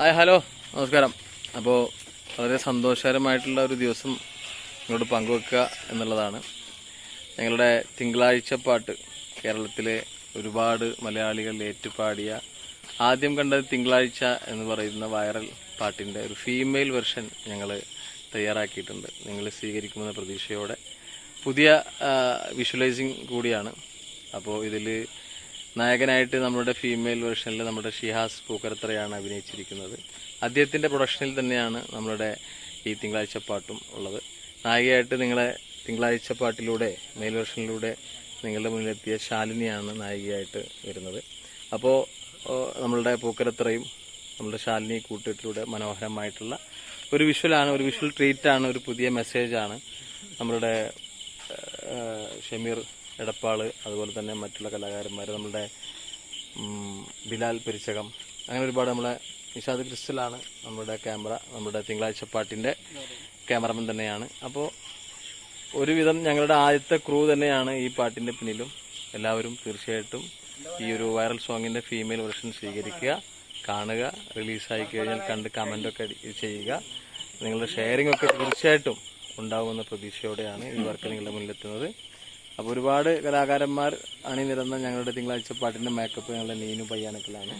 Hi hello. നമസ്കാരം. അപ്പോൾ വളരെ സന്തോഷകരമായിട്ടുള്ള ഒരു ദിവസം നിങ്ങളോട് പങ്കുവെക്കുക എന്നുള്ളതാണ്. ഞങ്ങളുടെ തിങ്കളാഴ്ച പാട്ട് കേരളത്തിലെ ഒരുപാട് മലയാളികൾ ഏറ്റുപാടിയ ആദ്യം കണ്ടത് തിങ്കളാഴ്ച എന്ന് പറയുന്ന വൈറൽ പാട്ടിന്റെ ഒരു ഫീമെയിൽ വെർഷൻ ഞങ്ങൾ തയ്യാറാക്കിയിട്ടുണ്ട്. നിങ്ങൾ സ്വീകരിക്കുമെന്ന പ്രതീക്ഷയോടെ. പുതിയ വിഷ്വലൈസിങ് കൂടിയാണ്. അപ്പോൾ ഇതിൽ നായകനായിട്ട് നമ്മുടെ ഫീമെയിൽ വേർഷനിൽ നമ്മുടെ ഷിഹാസ് പൂക്കരത്രയാണ് അഭിനയിച്ചിരിക്കുന്നത്? അദ്ദേഹത്തിന്റെ പ്രൊഡക്ഷനിൽ തന്നെയാണ് നമ്മളുടെ ഈ തിങ്കളാഴ്ച പാട്ടും ഉള്ളത്. നായികയായിട്ട് നിങ്ങളെ തിങ്കളാഴ്ച പാട്ടിലൂടെ മെയിൽ വേർഷനിലൂടെ നിങ്ങളുടെ മുന്നിലെത്തിയ ശാലിനിയാണ് നായികയായിട്ട് വരുന്നത്. അപ്പോൾ നമ്മളുടെ പൂക്കരത്രയും നമ്മുടെ ശാലിനി കൂട്ടിട്ടിലൂടെ മനോഹരമായിട്ടുള്ള ഒരു വിഷ്വലാണ് ഒരു വിഷ്വൽ ട്രീറ്റാണ് ഒരു പുതിയ മെസ്സേജാണ് നമ്മളുടെ ഷമീർ എടപ്പാൾ അതുപോലെ തന്നെ മറ്റുള്ള കലാകാരന്മാർ നമ്മളുടെ ബിലാൽ പെരിച്ചകം അങ്ങനെ ഒരുപാട് നമ്മളെ നിഷാദ് ക്രിസ്റ്റലാണ് നമ്മുടെ ക്യാമറ നമ്മുടെ തിങ്കളാഴ്ച പാട്ടിന്റെ ക്യാമറമാൻ തന്നെയാണ്. അപ്പോൾ ഒരുവിധം ഞങ്ങളുടെ ആദ്യത്തെ ക്രൂ തന്നെയാണ് ഈ പാട്ടിന്റെ പിന്നിലും. എല്ലാവരും തീർച്ചയായിട്ടും ഈ ഒരു വൈറൽ സോങ്ങിന്റെ ഫീമെയിൽ വെർഷൻ സ്വീകരിക്കുക കാണുക റിലീസായി കഴിഞ്ഞാൽ കണ്ട് കമന്റൊക്കെ ചെയ്യുക. നിങ്ങളുടെ ഷെയറിംഗ് ഒക്കെ തീർച്ചയായിട്ടും ഉണ്ടാകുമെന്ന പ്രതീക്ഷയോടെയാണ് ഈ വർക്ക് നിങ്ങളുടെ മുന്നിലെത്തുന്നത്. അപ്പോൾ ഒരുപാട് കലാകാരന്മാർ അണിനിരന്ന ഞങ്ങളുടെ തിങ്കളാഴ്ച പാട്ടിന്റെ മേക്കപ്പ് ഞങ്ങളുടെ നീനു പയ്യാനക്കലാണ്.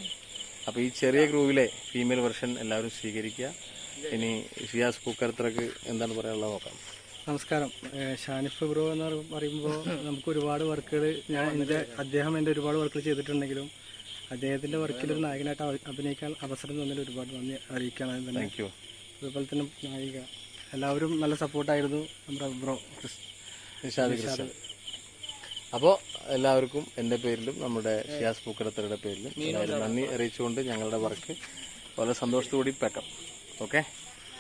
അപ്പോൾ ഈ ചെറിയ ഗ്രൂവിലെ ഫീമെയിൽ വെർഷൻ എല്ലാവരും സ്വീകരിക്കുക. ഇനി ഷിയാസ് പൂക്കരത്രക്ക് എന്താണ് പറയാനുള്ളത് നോക്കാം. നമസ്കാരം. ഷാനിഫ് ബ്രോ എന്ന് പറയുമ്പോൾ നമുക്ക് ഒരുപാട് വർക്കുകൾ ഞാൻ എന്റെ അദ്ദേഹം എന്റെ ഒരുപാട് വർക്കുകൾ ചെയ്തിട്ടുണ്ടെങ്കിലും അദ്ദേഹത്തിന്റെ വർക്കിൽ ഒരു നായകനായിട്ട് അഭിനയിക്കാൻ അവസരം തന്നതിൽ ഒരുപാട് നന്ദി അറിയിക്കുകയാണ് തന്നെ. താങ്ക് യു അതുപോലെ തന്നെ നായിക. എല്ലാവരും നല്ല സപ്പോർട്ടായിരുന്നു നമ്മുടെ ബ്രോ കൃഷ്ണ അപ്പോൾ എല്ലാവർക്കും എന്റെ പേരിലും നമ്മുടെ ഷിയാസ് പൂക്കരത്തരുടെ പേരിലും എല്ലാവരും നന്ദി അറിയിച്ചുകൊണ്ട് ഞങ്ങളുടെ വർക്ക് വളരെ സന്തോഷത്തോടെ പെക്കാം okay?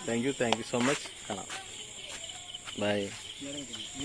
Thank you thank you so much കാണാം. ബൈ